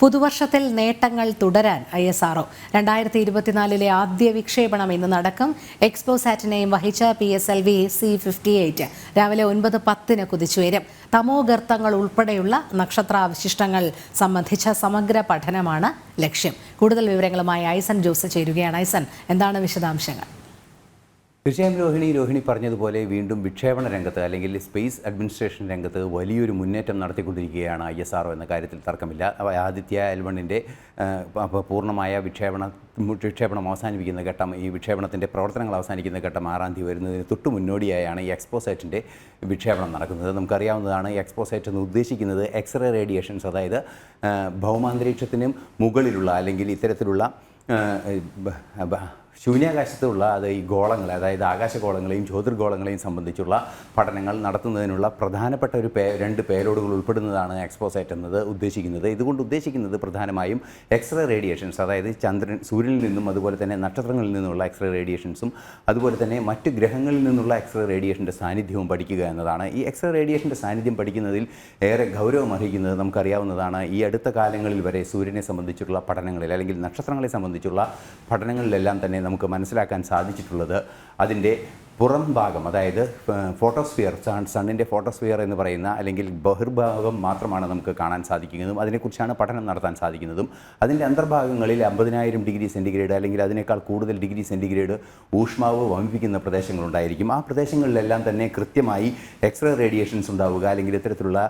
പുതുവർഷത്തിൽ നേട്ടങ്ങൾ തുടരാൻ I S R O രണ്ടായിരത്തി ഇരുപത്തിനാലിലെ ആദ്യ വിക്ഷേപണം ഇന്ന് നടക്കും എക്സ്പോസാറ്റിനെയും വഹിച്ച P S L V C fifty eight. രാവിലെ ഒൻപത് പത്തിന് കുതിച്ചുയരും. തമോഗർത്തങ്ങൾ ഉൾപ്പെടെയുള്ള നക്ഷത്രാവശിഷ്ടങ്ങൾ സംബന്ധിച്ച സമഗ്ര പഠനമാണ് ലക്ഷ്യം. കൂടുതൽ വിവരങ്ങളുമായി ഐസൻ ജോസ് ചേരുകയാണ്. ഐസൻ എന്താണ് വിശദാംശങ്ങൾ? തീർച്ചയായും രോഹിണി രോഹിണി പറഞ്ഞതുപോലെ വീണ്ടും വിക്ഷേപണ രംഗത്ത് അല്ലെങ്കിൽ സ്പേസ് അഡ്മിനിസ്ട്രേഷൻ രംഗത്ത് വലിയൊരു മുന്നേറ്റം നടത്തിക്കൊണ്ടിരിക്കുകയാണ് ഐ എസ് ആർ എന്ന കാര്യത്തിൽ തർക്കമില്ല. ആദിത്യ എൽവണിന്റെ പൂർണമായ വിക്ഷേപണ വിക്ഷേപണം അവസാനിപ്പിക്കുന്ന ഘട്ടം ഈ വിക്ഷേപണത്തിന്റെ പ്രവർത്തനങ്ങൾ അവസാനിക്കുന്ന ഘട്ടം ആറാം തീയതി വരുന്നതിന് തൊട്ട് മുന്നോടിയായാണ് ഈ എക്സ്പോസൈറ്റിന്റെ വിക്ഷേപണം നടക്കുന്നത്. നമുക്കറിയാവുന്നതാണ് ഈ എക്സ്പോസൈറ്റ് എന്ന് ഉദ്ദേശിക്കുന്നത് എക്സ്റേ റേഡിയേഷൻസ് അതായത് ഭൗമാന്തരീക്ഷത്തിനും മുകളിലുള്ള അല്ലെങ്കിൽ ഇത്തരത്തിലുള്ള ശൂന്യാകാശത്തുള്ള അത് ഈ ഗോളങ്ങൾ അതായത് ആകാശഗോളങ്ങളെയും ജ്യോതിർഗോളങ്ങളെയും സംബന്ധിച്ചുള്ള പഠനങ്ങൾ നടത്തുന്നതിനുള്ള പ്രധാനപ്പെട്ട ഒരു പേ രണ്ട് പേലോഡുകൾ ഉൾപ്പെടുന്നതാണ് എക്സ്പോസൈറ്റ് എന്നത് ഉദ്ദേശിക്കുന്നത്. ഇതുകൊണ്ട് ഉദ്ദേശിക്കുന്നത് പ്രധാനമായും എക്സ്റേ റേഡിയേഷൻസ് അതായത് ചന്ദ്രൻ സൂര്യനിൽ നിന്നും അതുപോലെ തന്നെ നക്ഷത്രങ്ങളിൽ നിന്നുള്ള എക്സ്റേ റേഡിയേഷൻസും അതുപോലെ തന്നെ മറ്റ് ഗ്രഹങ്ങളിൽ നിന്നുള്ള എക്സ്റേ റേഡിയേഷന്റെ സാന്നിധ്യവും പഠിക്കുക എന്നതാണ്. ഈ എക്സ്റേ റേഡിയേഷന്റെ സാന്നിധ്യം പഠിക്കുന്നതിൽ ഏറെ ഗൗരവം അർഹിക്കുന്നത് നമുക്കറിയാവുന്നതാണ് ഈ അടുത്ത കാലങ്ങളിൽ വരെ സൂര്യനെ സംബന്ധിച്ചുള്ള പഠനങ്ങളിൽ അല്ലെങ്കിൽ നക്ഷത്രങ്ങളെ സംബന്ധിച്ചുള്ള പഠനങ്ങളിലെല്ലാം തന്നെ നമുക്ക് മനസ്സിലാക്കാൻ സാധിച്ചിട്ടുള്ളത് അതിന്റെ പുറം ഭാഗം അതായത് ഫോട്ടോസ്ഫിയർ സൺ സണ്ണിന്റെ ഫോട്ടോസ്ഫിയർ എന്ന് പറയുന്ന അല്ലെങ്കിൽ ബഹിർഭാഗം മാത്രമാണ് നമുക്ക് കാണാൻ സാധിക്കുന്നതും അതിനെക്കുറിച്ചാണ് പഠനം നടത്താൻ സാധിക്കുന്നതും. അതിന്റെ അന്തർഭാഗങ്ങളിൽ അമ്പതിനായിരം ഡിഗ്രി സെന്റിഗ്രേഡ് അല്ലെങ്കിൽ അതിനേക്കാൾ കൂടുതൽ ഡിഗ്രി സെന്റിഗ്രേഡ് ഊഷ്മാവ് വമിപ്പിക്കുന്ന പ്രദേശങ്ങളുണ്ടായിരിക്കും. ആ പ്രദേശങ്ങളിലെല്ലാം തന്നെ കൃത്യമായി എക്സ്റേ റേഡിയേഷൻസ് ഉണ്ടാവുക അല്ലെങ്കിൽ ഇത്തരത്തിലുള്ള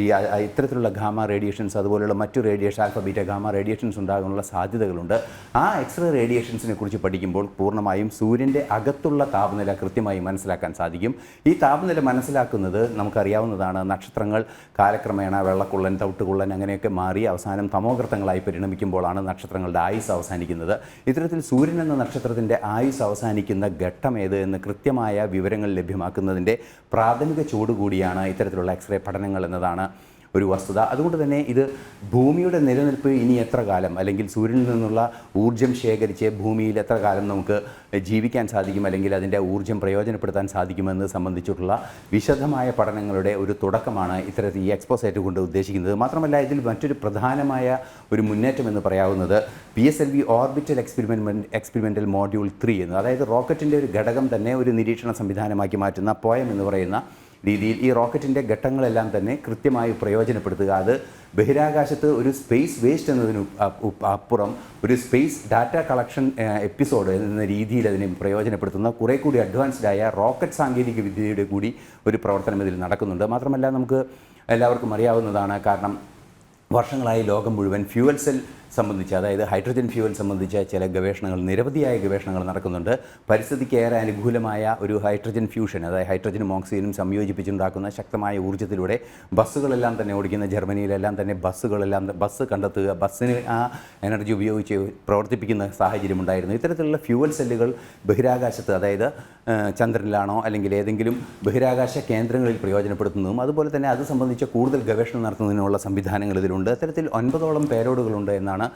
ഈ ഇത്തരത്തിലുള്ള ഗാമ റേഡിയേഷൻസ് അതുപോലെയുള്ള മറ്റു radiation alpha beta gamma radiations ഉണ്ടാകാനുള്ള സാധ്യതകളുണ്ട്. ആ എക്സ്റേ റേഡിയേഷൻസിനെ കുറിച്ച് പഠിക്കുമ്പോൾ പൂർണമായും സൂര്യന്റെ അകത്തുള്ള താപനില കൃത്യമായി മനസ്സിലാക്കാൻ സാധിക്കും. ഈ താപനില മനസ്സിലാക്കുന്നത് നമുക്കറിയാവുന്നതാണ് നക്ഷത്രങ്ങൾ കാലക്രമേണ വെള്ളക്കുള്ളൻ തവിട്ടുകുള്ളൻ അങ്ങനെയൊക്കെ മാറി അവസാനം തമോകൃത്തങ്ങളായി പരിണമിക്കുമ്പോഴാണ് നക്ഷത്രങ്ങളുടെ ആയുസ് അവസാനിക്കുന്നത്. ഇത്തരത്തിൽ സൂര്യൻ എന്ന നക്ഷത്രത്തിന്റെ ആയുസ് അവസാനിക്കുന്ന ഘട്ടം ഏത് എന്ന് കൃത്യമായ വിവരങ്ങൾ ലഭ്യമാക്കുന്നതിന്റെ പ്രാഥമിക ചൂടുകൂടിയാണ് ഇത്തരത്തിലുള്ള എക്സ്റേ പഠനങ്ങൾ എന്നതാണ് ഒരു വസ്തുത. അതുകൊണ്ട് തന്നെ ഇത് ഭൂമിയുടെ നിലനിൽപ്പ് ഇനി എത്ര കാലം? അല്ലെങ്കിൽ സൂര്യനിൽ നിന്നുള്ള ഊർജം ശേഖരിച്ച് ഭൂമിയിൽ എത്ര കാലം നമുക്ക് ജീവിക്കാൻ സാധിക്കും? അല്ലെങ്കിൽ അതിന്റെ ഊർജം പ്രയോജനപ്പെടുത്താൻ സാധിക്കുമെന്ന് സംബന്ധിച്ചിട്ടുള്ള വിശദമായ പഠനങ്ങളുടെ ഒരു തുടക്കമാണ് ഇത്തരത്തിൽ ഈ എക്സ്പോസൈറ്റ് കൊണ്ട് ഉദ്ദേശിക്കുന്നത്. മാത്രമല്ല ഇതിൽ മറ്റൊരു പ്രധാനമായ ഒരു മുന്നേറ്റം എന്ന് പറയാവുന്നത് P S L V orbital experiment experimental module three എന്ന്. അതായത് റോക്കറ്റിന്റെ ഒരു ഘടകം തന്നെ ഒരു നിരീക്ഷണ സംവിധാനമാക്കി മാറ്റുന്ന പോയം എന്ന് പറയുന്ന രീതിയിൽ ഈ റോക്കറ്റിന്റെ ഘട്ടങ്ങളെല്ലാം തന്നെ കൃത്യമായി പ്രയോജനപ്പെടുത്തുക. അത് ബഹിരാകാശത്ത് ഒരു സ്പേസ് വേസ്റ്റ് എന്നതിന് അപ്പുറം ഒരു സ്പേസ് ഡാറ്റ കളക്ഷൻ എപ്പിസോഡ് എന്ന രീതിയിൽ അതിനെ പ്രയോജനപ്പെടുത്തുന്ന കുറേ കൂടി അഡ്വാൻസ്ഡായ റോക്കറ്റ് സാങ്കേതിക വിദ്യയുടെ കൂടി ഒരു പ്രവർത്തനം ഇതിൽ നടക്കുന്നുണ്ട്. മാത്രമല്ല നമുക്ക് എല്ലാവർക്കും അറിയാവുന്നതാണ് കാരണം വർഷങ്ങളായി ലോകം മുഴുവൻ ഫ്യൂവൽ സെൽ സംബന്ധിച്ച് അതായത് ഹൈഡ്രജൻ ഫ്യൂവൽ സംബന്ധിച്ച ചില ഗവേഷണങ്ങൾ നിരവധിയായ ഗവേഷണങ്ങൾ നടക്കുന്നുണ്ട്. പരിസ്ഥിതിക്ക് ഏറെ അനുകൂലമായ ഒരു ഹൈഡ്രജൻ ഫ്യൂഷൻ അതായത് ഹൈഡ്രജനും ഓക്സിജനും സംയോജിപ്പിച്ചുണ്ടാക്കുന്ന ശക്തമായ ഊർജത്തിലൂടെ ബസ്സുകളെല്ലാം തന്നെ ഓടിക്കുന്ന ജർമ്മനിയിലെല്ലാം തന്നെ ബസ്സുകളെല്ലാം ബസ് കണ്ടെത്തുക ബസ്സിന് ആ എനർജി ഉപയോഗിച്ച് പ്രവർത്തിപ്പിക്കുന്ന സാഹചര്യം ഉണ്ടായിരുന്നു. ഇത്തരത്തിലുള്ള ഫ്യൂവൽ സെല്ലുകൾ ബഹിരാകാശത്ത് അതായത് ചന്ദ്രനിലാണോ അല്ലെങ്കിൽ ഏതെങ്കിലും ബഹിരാകാശ കേന്ദ്രങ്ങളിൽ പ്രയോജനപ്പെടുത്തുന്നതും അതുപോലെ തന്നെ അത് സംബന്ധിച്ച കൂടുതൽ ഗവേഷണം നടത്തുന്നതിനുള്ള സംവിധാനങ്ങൾ ഇതിലുണ്ട്. അത്തരത്തിൽ ഒൻപതോളം പേരോടുകളുണ്ട് എന്നാണ്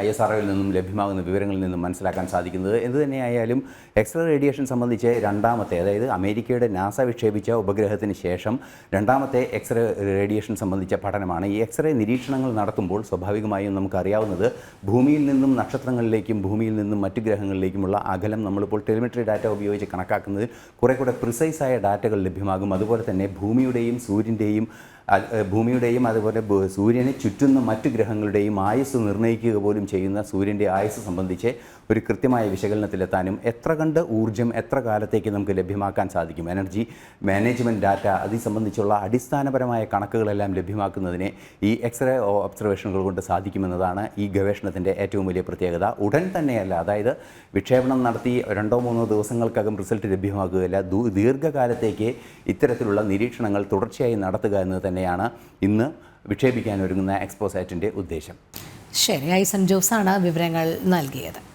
ഐ എസ് ആർ നിന്നും ലഭ്യമാകുന്ന വിവരങ്ങളിൽ നിന്നും മനസ്സിലാക്കാൻ സാധിക്കുന്നത്. എന്ത് തന്നെയായാലും എക്സ്റേ റേഡിയേഷൻ സംബന്ധിച്ച് രണ്ടാമത്തെ അതായത് അമേരിക്കയുടെ നാസ വിക്ഷേപിച്ച ഉപഗ്രഹത്തിന് ശേഷം രണ്ടാമത്തെ എക്സ്റേ റേഡിയേഷൻ സംബന്ധിച്ച പഠനമാണ്. ഈ എക്സ്റേ നിരീക്ഷണങ്ങൾ നടത്തുമ്പോൾ സ്വാഭാവികമായും നമുക്കറിയാവുന്നത് ഭൂമിയിൽ നിന്നും നക്ഷത്രങ്ങളിലേക്കും ഭൂമിയിൽ നിന്നും മറ്റു ഗ്രഹങ്ങളിലേക്കുമുള്ള അകലം നമ്മളിപ്പോൾ ടെലിമെട്രി ഡാറ്റ ഉപയോഗിച്ച് കണക്കാക്കുന്നതിൽ കുറേ കൂടെ പ്രിസൈസായ ഡാറ്റകൾ ലഭ്യമാകും. അതുപോലെ തന്നെ ഭൂമിയുടെയും സൂര്യന്റെയും ഭൂമിയുടെയും അതുപോലെ സൂര്യനെ ചുറ്റുന്ന മറ്റു ഗ്രഹങ്ങളുടെയും ആയുസ് നിർണയിക്കുക പോലും ചെയ്യുന്ന സൂര്യന്റെ ആയുസ് സംബന്ധിച്ച് ഒരു കൃത്യമായ വിശകലനത്തിലെത്താനും എത്ര കണ്ട് ഊർജം എത്ര കാലത്തേക്ക് നമുക്ക് ലഭ്യമാക്കാൻ സാധിക്കും. എനർജി മാനേജ്മെന്റ് ഡാറ്റ അത് സംബന്ധിച്ചുള്ള അടിസ്ഥാനപരമായ കണക്കുകളെല്ലാം ലഭ്യമാക്കുന്നതിന് ഈ എക്സ്റേ ഒബ്സർവേഷനുകൾ കൊണ്ട് സാധിക്കുമെന്നതാണ് ഈ ഗവേഷണത്തിന്റെ ഏറ്റവും വലിയ പ്രത്യേകത. ഉടൻ തന്നെയല്ല അതായത് വിക്ഷേപണം നടത്തി രണ്ടോ മൂന്നോ ദിവസങ്ങൾക്കകം റിസൾട്ട് ലഭ്യമാക്കുകയല്ല. ദീർഘകാലത്തേക്ക് ഇത്തരത്തിലുള്ള നിരീക്ഷണങ്ങൾ തുടർച്ചയായി നടത്തുക എന്നത് തന്നെയാണ് ഇന്ന് വിക്ഷേപിക്കാൻ ഒരുങ്ങുന്ന എക്സ്പോസൈറ്റിന്റെ ഉദ്ദേശം. ശരി ഐസൻ ജോസാണ് വിവരങ്ങൾ നൽകിയത്.